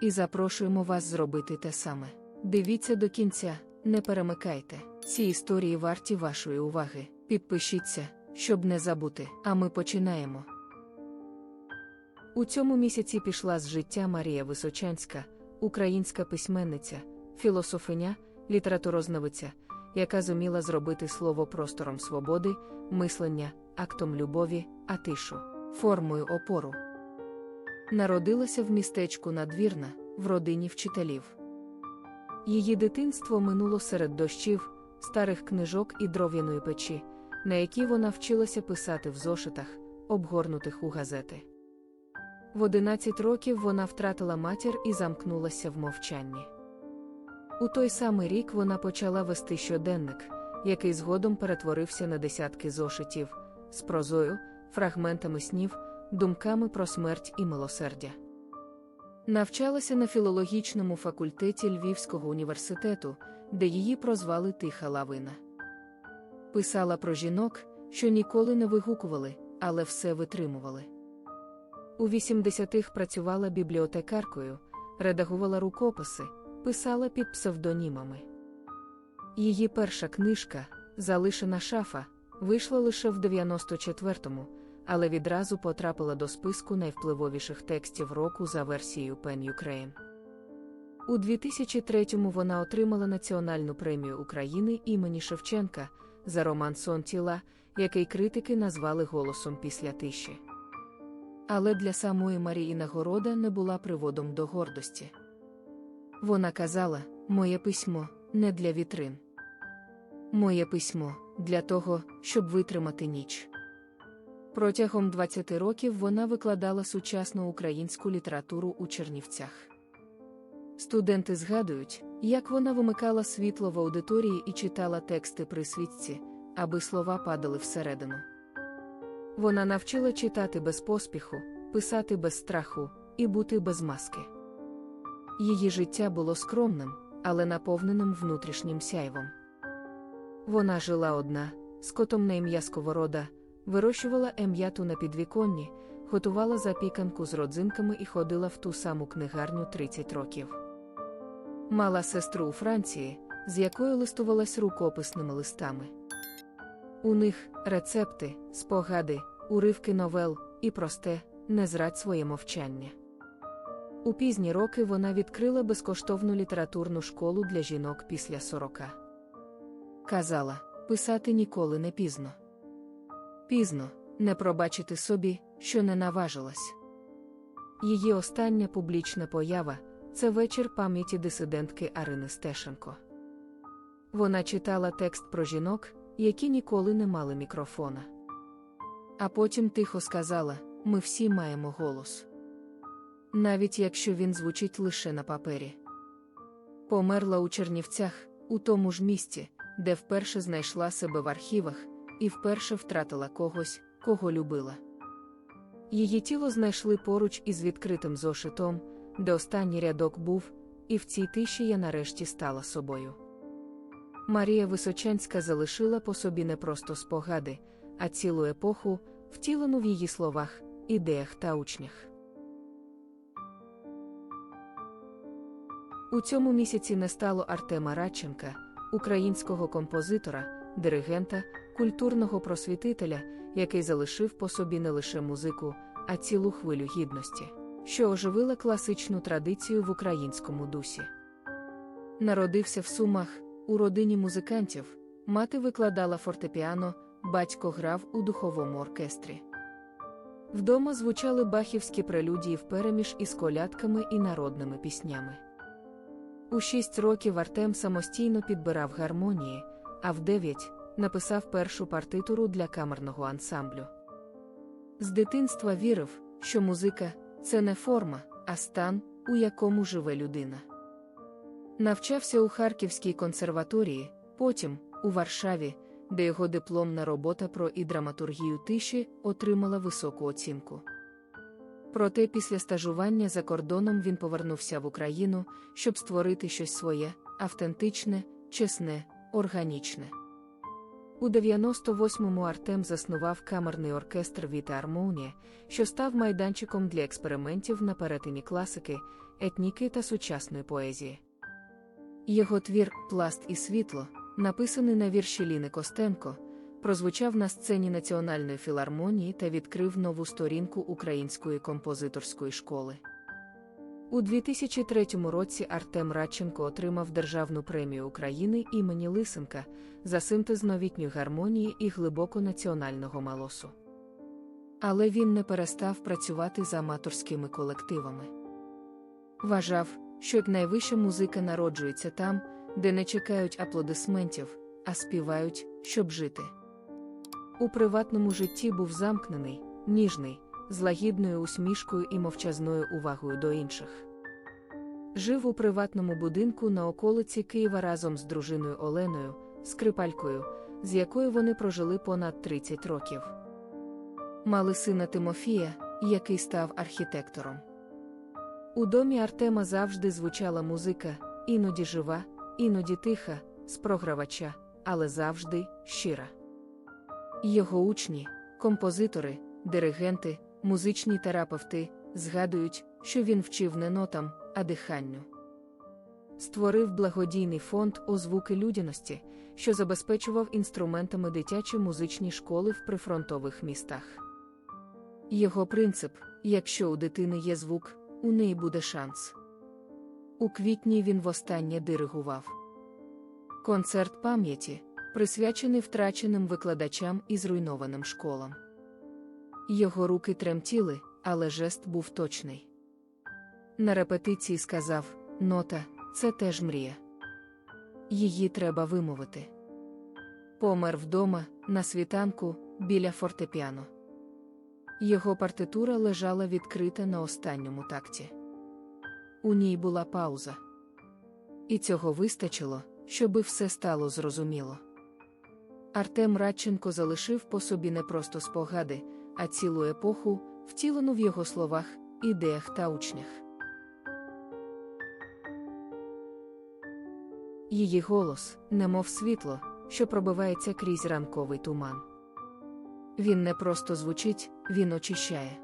і запрошуємо вас зробити те саме. Дивіться до кінця, не перемикайте. Ці історії варті вашої уваги. Підпишіться, щоб не забути. А ми починаємо. У цьому місяці пішла з життя Марія Височанська, українська письменниця, філософиня, літературознавиця, яка зуміла зробити слово простором свободи, мислення, актом любові, а тишу, формою опору. Народилася в містечку Надвірна, в родині вчителів. Її дитинство минуло серед дощів, старих книжок і дров'яної печі, на якій вона вчилася писати в зошитах, обгорнутих у газети. В 11 років вона втратила матір і замкнулася в мовчанні. У той самий рік вона почала вести щоденник, який згодом перетворився на десятки зошитів, з прозою, фрагментами снів, думками про смерть і милосердя. Навчалася на філологічному факультеті Львівського університету, де її прозвали Тиха Лавина. Писала про жінок, що ніколи не вигукували, але все витримували. У 80-х працювала бібліотекаркою, редагувала рукописи, писала під псевдонімами. Її перша книжка, Залишена шафа, вийшла лише в 94-му, але відразу потрапила до списку найвпливовіших текстів року за версією Pen Ukraine. У 2003-му вона отримала Національну премію України імені Шевченка за роман Сон тіла, який критики назвали голосом після тиші. Але для самої Марії нагорода не була приводом до гордості. Вона казала: Моє письмо не для вітрин. Моє письмо для того, щоб витримати ніч. Протягом 20 років вона викладала сучасну українську літературу у Чернівцях. Студенти згадують, як вона вимикала світло в аудиторії і читала тексти при світці, аби слова падали всередину. Вона навчила читати без поспіху, писати без страху і бути без маски. Її життя було скромним, але наповненим внутрішнім сяйвом. Вона жила одна, з котом на ім'я Сковорода, вирощувала ем'яту на підвіконні, готувала запіканку з родзинками і ходила в ту саму книгарню 30 років. Мала сестру у Франції, з якою листувалась рукописними листами. У них рецепти, спогади, уривки новел і просте, не зрадь своє мовчання. У пізні роки вона відкрила безкоштовну літературну школу для жінок після сорока. Казала, писати ніколи не пізно. Пізно не пробачити собі, що не наважилась. Її остання публічна поява це вечір пам'яті дисидентки Арини Стешенко. Вона читала текст про жінок, які ніколи не мали мікрофона. А потім тихо сказала: ми всі маємо голос. Навіть якщо він звучить лише на папері. Померла у Чернівцях, у тому ж місці, де вперше знайшла себе в архівах, і вперше втратила когось, кого любила. Її тіло знайшли поруч із відкритим зошитом, де останній рядок був, і в цій тиші я нарешті стала собою. Марія Височанська залишила по собі не просто спогади, а цілу епоху, втілену в її словах, ідеях та учнях. У цьому місяці не стало Артема Радченка, українського композитора, диригента, культурного просвітителя, який залишив по собі не лише музику, а цілу хвилю гідності, що оживила класичну традицію в українському дусі. Народився в Сумах, у родині музикантів, мати викладала фортепіано, батько грав у духовому оркестрі. Вдома звучали бахівські прелюдії впереміж із колядками і народними піснями. У шість років Артем самостійно підбирав гармонії, а в дев'ять написав першу партитуру для камерного ансамблю. З дитинства вірив, що музика це не форма, а стан, у якому живе людина. Навчався у Харківській консерваторії, потім, у Варшаві, де його дипломна робота про і драматургію тиші отримала високу оцінку. Проте після стажування за кордоном він повернувся в Україну, щоб створити щось своє, автентичне, чесне, органічне. У 98-му Артем заснував камерний оркестр Віта Армонія, що став майданчиком для експериментів на перетині класики, етніки та сучасної поезії. Його твір Пласт і світло, написаний на вірші Ліни Костенко, прозвучав на сцені Національної філармонії та відкрив нову сторінку української композиторської школи. У 2003 році Артем Радченко отримав Державну премію України імені Лисенка за синтез новітньої гармонії і глибоко національного малосу. Але він не перестав працювати з аматорськими колективами. Вважав, що найвища музика народжується там, де не чекають аплодисментів, а співають, щоб жити. У приватному житті був замкнений, ніжний, з лагідною усмішкою і мовчазною увагою до інших. Жив у приватному будинку на околиці Києва разом з дружиною Оленою, скрипалькою, з якою вони прожили понад 30 років. Мали сина Тимофія, який став архітектором. У домі Артема завжди звучала музика, іноді жива, іноді тиха, з програвача, але завжди щира. Його учні, композитори, диригенти, музичні терапевти згадують, що він вчив не нотам, а диханню. Створив благодійний фонд озвуки людяності, що забезпечував інструментами дитячі музичні школи в прифронтових містах. Його принцип якщо у дитини є звук, у неї буде шанс. У квітні він востаннє диригував. Концерт пам'яті, присвячений втраченим викладачам і зруйнованим школам. Його руки тремтіли, але жест був точний. На репетиції сказав: Нота, це теж мрія. Її треба вимовити. Помер вдома, на світанку, біля фортепіано. Його партитура лежала відкрита на останньому такті. У ній була пауза. І цього вистачило, щоби все стало зрозуміло. Артем Радченко залишив по собі не просто спогади, а цілу епоху, втілену в його словах, ідеях та учнях. Її голос, немов світло, що пробивається крізь ранковий туман. Він не просто звучить, він очищає.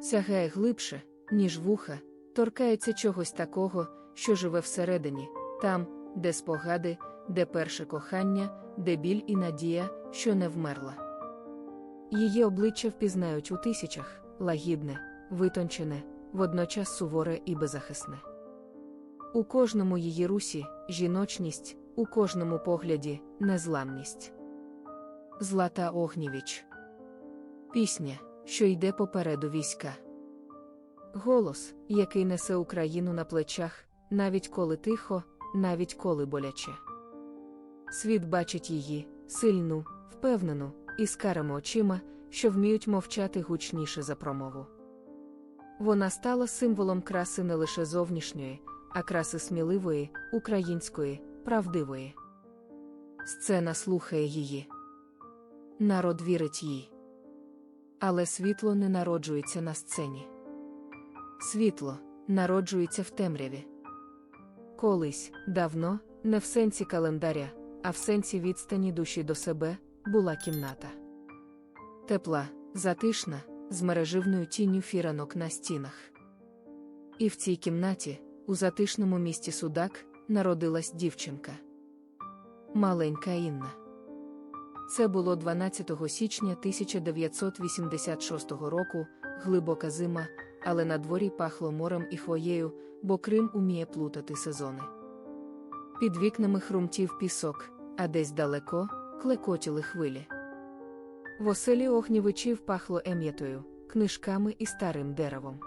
Сягає глибше, ніж вуха, торкається чогось такого, що живе всередині, там, де спогади, де перше кохання, де біль і надія, що не вмерла. Її обличчя впізнають у тисячах лагідне, витончене, водночас суворе і беззахисне. У кожному її русі жіночність, у кожному погляді незламність. Злата Огнівіч. Пісня, що йде попереду війська. Голос, який несе Україну на плечах, навіть коли тихо, навіть коли боляче. Світ бачить її, сильну, впевнену, із карими очима, що вміють мовчати гучніше за промову. Вона стала символом краси не лише зовнішньої, а краси сміливої, української, правдивої. Сцена слухає її. Народ вірить їй. Але світло не народжується на сцені. Світло народжується в темряві. Колись, давно, не в сенсі календаря, а в сенсі відстані душі до себе, була кімната. Тепла, затишна, з мереживною тінню фіранок на стінах. І в цій кімнаті, у затишному місті Судак, народилась дівчинка. Маленька Інна. Це було 12 січня 1986 року, глибока зима, але на дворі пахло морем і хвоєю, бо Крим уміє плутати сезони. Під вікнами хрумтів пісок, а десь далеко клекотіли хвилі. В оселі огнівичів пахло ем'ятою, книжками і старим деревом.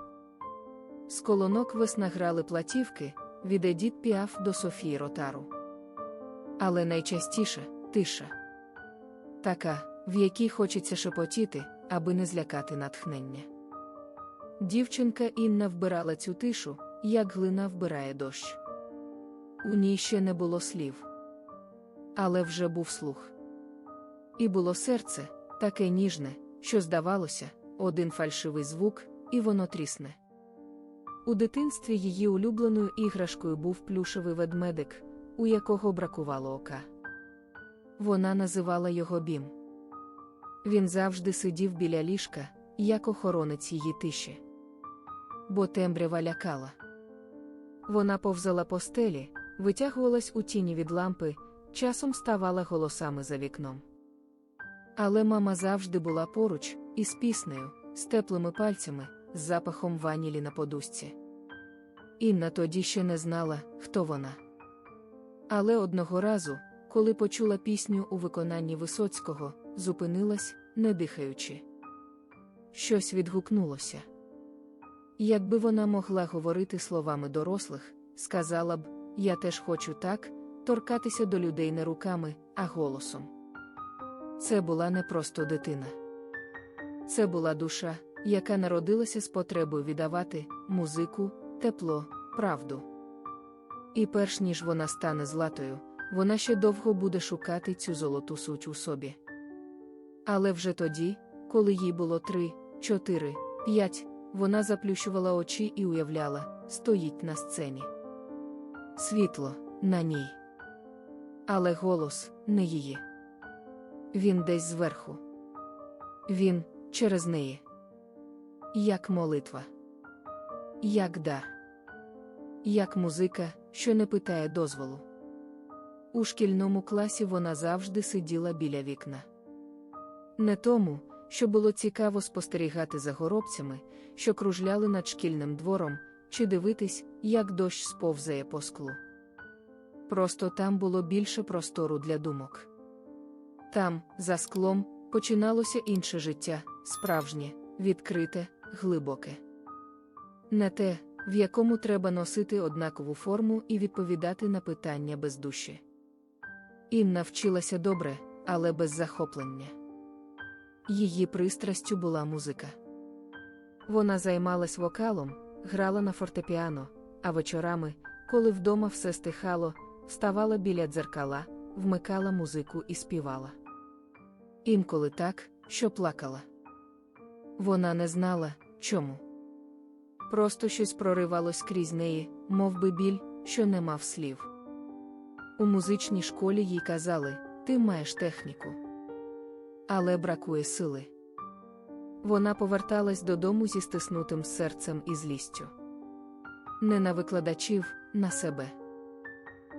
З колонок весна грали платівки від Едіт Піаф до Софії Ротару. Але найчастіше тиша. Така, в якій хочеться шепотіти, аби не злякати натхнення. Дівчинка Інна вбирала цю тишу, як глина вбирає дощ. У ній ще не було слів. Але вже був слух. І було серце, таке ніжне, що здавалося, один фальшивий звук, і воно трісне. У дитинстві її улюбленою іграшкою був плюшевий ведмедик, у якого бракувало ока. Вона називала його Бім. Він завжди сидів біля ліжка, як охоронець її тиші. Бо темрява лякала. Вона повзала по стелі, витягувалась у тіні від лампи, часом ставала голосами за вікном. Але мама завжди була поруч, із піснею, з теплими пальцями, з запахом ванілі на подушці. Інна тоді ще не знала, хто вона. Але одного разу, коли почула пісню у виконанні Висоцького, зупинилась, не дихаючи. Щось відгукнулося. Якби вона могла говорити словами дорослих, сказала б: Я теж хочу так, торкатися до людей не руками, а голосом. Це була не просто дитина. Це була душа, яка народилася з потребою віддавати музику, тепло, правду. І перш ніж вона стане златою, вона ще довго буде шукати цю золоту суть у собі. Але вже тоді, коли їй було три, чотири, п'ять, вона заплющувала очі і уявляла, стоїть на сцені. Світло на ній. Але голос не її. Він десь зверху. Він через неї. Як молитва, як дар, як музика, що не питає дозволу. У шкільному класі вона завжди сиділа біля вікна. Не тому, що було цікаво спостерігати за горобцями, що кружляли над шкільним двором, чи дивитись, як дощ сповзає по склу. Просто там було більше простору для думок. Там, за склом, починалося інше життя, справжнє, відкрите, глибоке. Не те, в якому треба носити однакову форму і відповідати на питання без душі. Інна вчилася добре, але без захоплення. Її пристрастю була музика. Вона займалась вокалом, грала на фортепіано, а вечорами, коли вдома все стихало, вставала біля дзеркала, вмикала музику і співала. Інколи так, що плакала. Вона не знала, чому. Просто щось проривалось крізь неї, мов би біль, що не мав слів. У музичній школі їй казали, ти маєш техніку. Але бракує сили. Вона поверталась додому зі стиснутим серцем і злістю. Не на викладачів, на себе.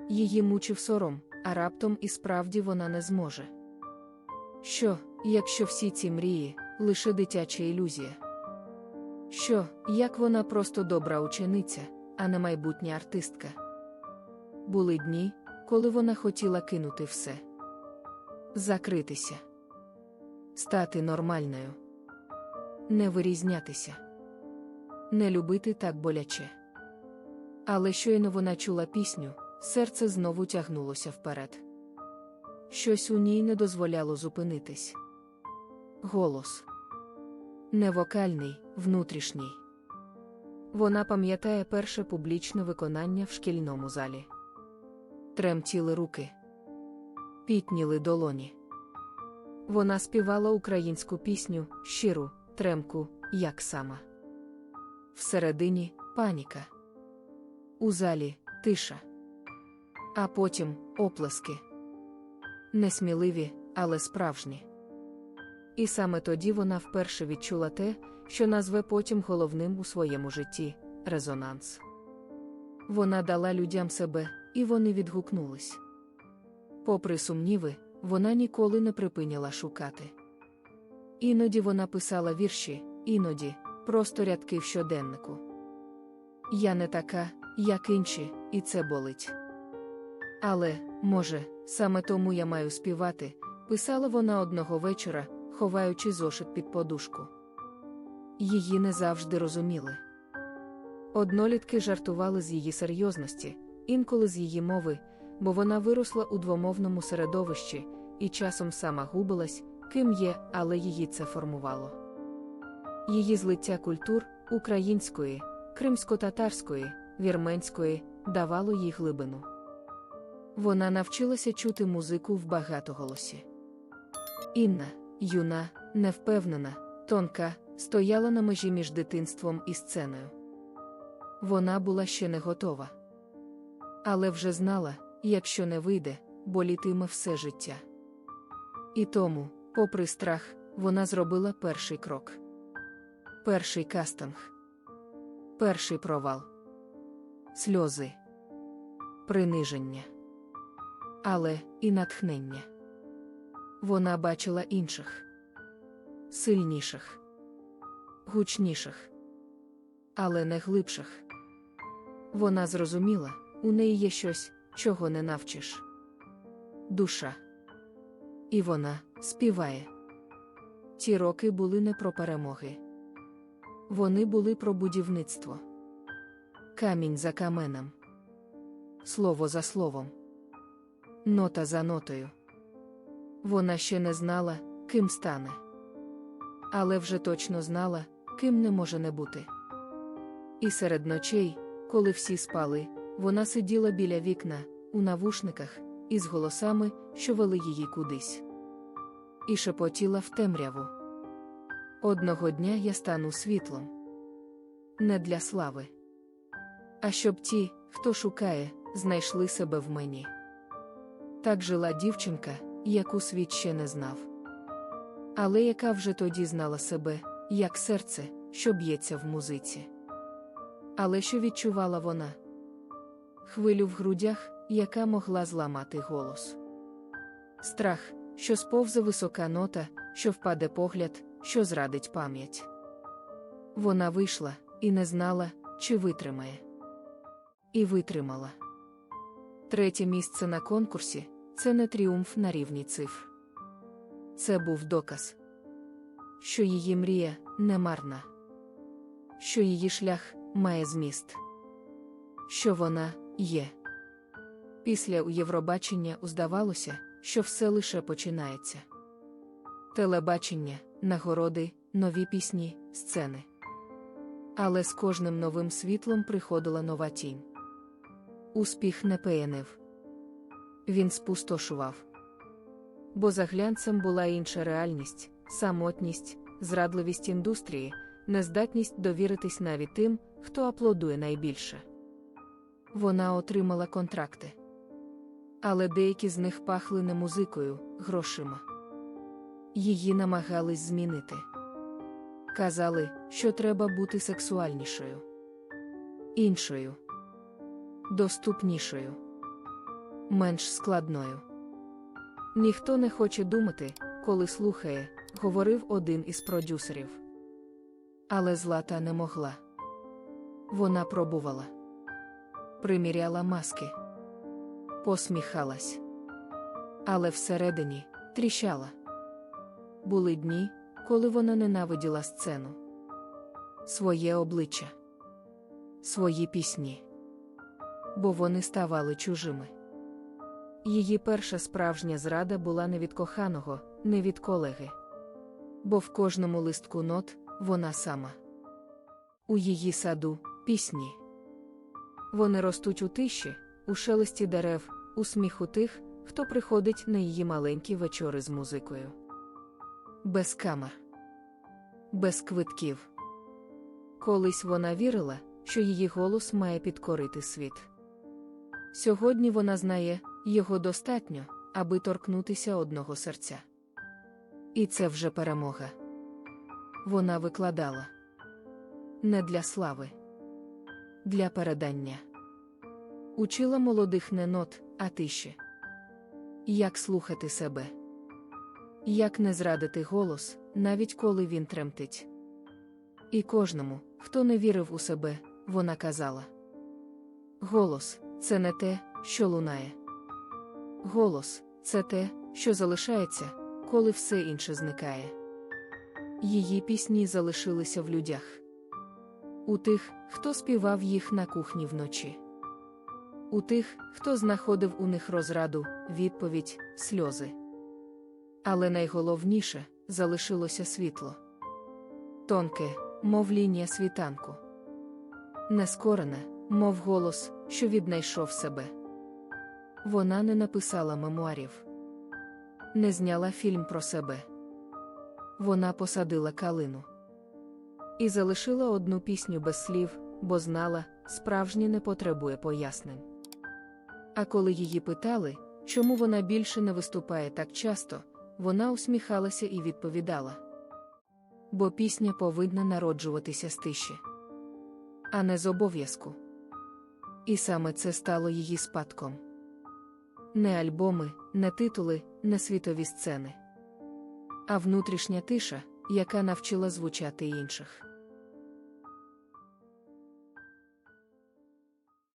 Її мучив сором, а раптом і справді вона не зможе. Що, якщо всі ці мрії лише дитяча ілюзія? Що, як вона просто добра учениця, а не майбутня артистка? Були дні, коли вона хотіла кинути все, закритися, стати нормальною, не вирізнятися, не любити так боляче. Але щойно вона чула пісню, серце знову тягнулося вперед. Щось у ній не дозволяло зупинитись. Голос не вокальний, внутрішній. Вона пам'ятає перше публічне виконання в шкільному залі. Тремтіли руки, пітніли долоні. Вона співала українську пісню, щиру, тремку, як сама. Всередині паніка. У залі тиша. А потім оплески. Несміливі, але справжні. І саме тоді вона вперше відчула те, що назве потім головним у своєму житті резонанс. Вона дала людям себе, і вони відгукнулись. Попри сумніви, вона ніколи не припиняла шукати. Іноді вона писала вірші, іноді просто рядки в щоденнику. Я не така, як інші, і це болить. Але, може, саме тому я маю співати, писала вона одного вечора, ховаючи зошит під подушку. Її не завжди розуміли. Однолітки жартували з її серйозності, інколи з її мови, бо вона виросла у двомовному середовищі і часом сама губилась, ким є, але її це формувало. Її злиття культур української, кримсько-татарської, вірменської давало їй глибину. Вона навчилася чути музику в багатоголосі. Інна, юна, невпевнена, тонка, стояла на межі між дитинством і сценою. Вона була ще не готова. Але вже знала, якщо не вийде, болітиме все життя. І тому, попри страх, вона зробила перший крок. Перший кастинг. Перший провал. Сльози. Приниження. Але і натхнення. Вона бачила інших. Сильніших. Гучніших. Але не глибших. Вона зрозуміла, у неї є щось, чого не навчиш. Душа. І вона співає. Ті роки були не про перемоги. Вони були про будівництво. Камінь за каменем. Слово за словом. Нота за нотою. Вона ще не знала, ким стане. Але вже точно знала, ким не може не бути. І серед ночей, коли всі спали, вона сиділа біля вікна, у навушниках, із голосами, що вели її кудись. І шепотіла в темряву. Одного дня я стану світлом. Не для слави. А щоб ті, хто шукає, знайшли себе в мені. Так жила дівчинка, яку світ ще не знав. Але яка вже тоді знала себе, як серце, що б'ється в музиці. Але що відчувала вона? Хвилю в грудях, яка могла зламати голос. Страх, що сповзе висока нота, що впаде погляд, що зрадить пам'ять. Вона вийшла і не знала, чи витримає. І витримала. Третє місце на конкурсі це не тріумф на рівні цифр. Це був доказ, що її мрія не марна, що її шлях має зміст, що вона є. Після у Євробачення здавалося, що все лише починається. Телебачення, нагороди, нові пісні, сцени. Але з кожним новим світлом приходила нова тінь. Успіх не пеянив. Він спустошував. Бо за глянцем була інша реальність, самотність, зрадливість індустрії, нездатність довіритись навіть тим, хто аплодує найбільше. Вона отримала контракти. Але деякі з них пахли не музикою, грошима. Її намагались змінити. Казали, що треба бути сексуальнішою, іншою, доступнішою, менш складною. Ніхто не хоче думати, коли слухає, говорив один із продюсерів. Але Злата не могла. Вона пробувала, приміряла маски, посміхалась, але всередині тріщала. Були дні, коли вона ненавиділа сцену, своє обличчя, свої пісні, бо вони ставали чужими. Її перша справжня зрада була не від коханого, не від колеги. Бо в кожному листку нот вона сама. У її саду пісні. Вони ростуть у тиші, у шелесті дерев, у сміху тих, хто приходить на її маленькі вечори з музикою. Без камер, без квитків. Колись вона вірила, що її голос має підкорити світ. Сьогодні вона знає, його достатньо, аби торкнутися одного серця. І це вже перемога. Вона викладала не для слави, для передання. Учила молодих не нот, а тиші. Як слухати себе, як не зрадити голос, навіть коли він тремтить. І кожному, хто не вірив у себе, вона казала: Голос це не те, що лунає. Голос це те, що залишається, коли все інше зникає. Її пісні залишилися в людях. У тих, хто співав їх на кухні вночі. У тих, хто знаходив у них розраду, відповідь, сльози. Але найголовніше залишилося світло. Тонке, мов лінія світанку. Нескорене, мов голос, що віднайшов себе. Вона не написала мемуарів, не зняла фільм про себе. Вона посадила калину і залишила одну пісню без слів, бо знала, справжнє не потребує пояснень. А коли її питали, чому вона більше не виступає так часто, вона усміхалася і відповідала. Бо пісня повинна народжуватися з тиші, а не з обов'язку. І саме це стало її спадком. Не альбоми, не титули, не світові сцени, а внутрішня тиша, яка навчила звучати інших.